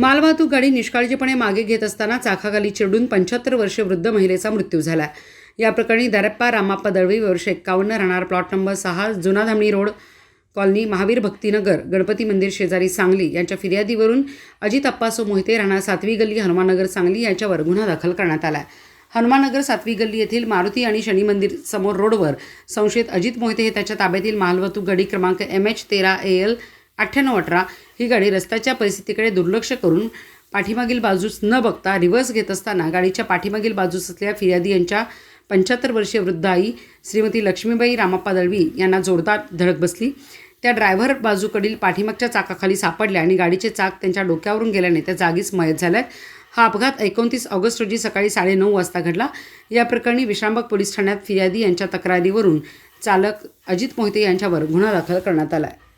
मालवाहतूक गाडी निष्काळजीपणे मागे घेत असताना चाकाखाली चिडून पंच्याहत्तर वर्षे वृद्ध महिलेचा मृत्यू झाला. या प्रकरणी दरप्पा रामाप्पा दळवी वर्ष एक्कावन्न राहणार प्लॉट नंबर सहा जुना धामणी रोड कॉलनी महावीर भक्तीनगर गणपती मंदिर शेजारी सांगली यांच्या फिर्यादीवरून अजित अप्पासो मोहिते राहणार सातवी गल्ली हनुमाननगर सांगली यांच्यावर गुन्हा दाखल करण्यात आला. आहे हनुमाननगर सातवी गल्ली येथील मारुती आणि शनी मंदिर समोर रोडवर संशयित अजित मोहिते हे त्याच्या ताब्यातील मालवाहतूक गाडी क्रमांक एम एच तेरा ए एल अठ्ठ्याण्णव अठरा ही गाडी रस्त्याच्या परिस्थितीकडे दुर्लक्ष करून पाठीमागील बाजूस न बघता रिव्हर्स घेत असताना गाडीच्या पाठीमागील बाजूस असलेल्या फिर्यादी यांच्या पंच्याहत्तर वर्षीय वृद्ध आई श्रीमती लक्ष्मीबाई रामाप्पा दळवी यांना जोरदार धडक बसली. त्या ड्रायव्हर बाजूकडील पाठीमागच्या चाकाखाली सापडल्या आणि गाडीचे चाक त्यांच्या डोक्यावरून गेल्याने त्या जागीच मयत झाल्यात. हा अपघात एकोणतीस ऑगस्ट रोजी सकाळी साडेनऊ वाजता घडला. या प्रकरणी विश्रामबाग पोलीस ठाण्यात फिर्यादी यांच्या तक्रारीवरून चालक अजित मोहिते यांच्यावर गुन्हा दाखल करण्यात आला आहे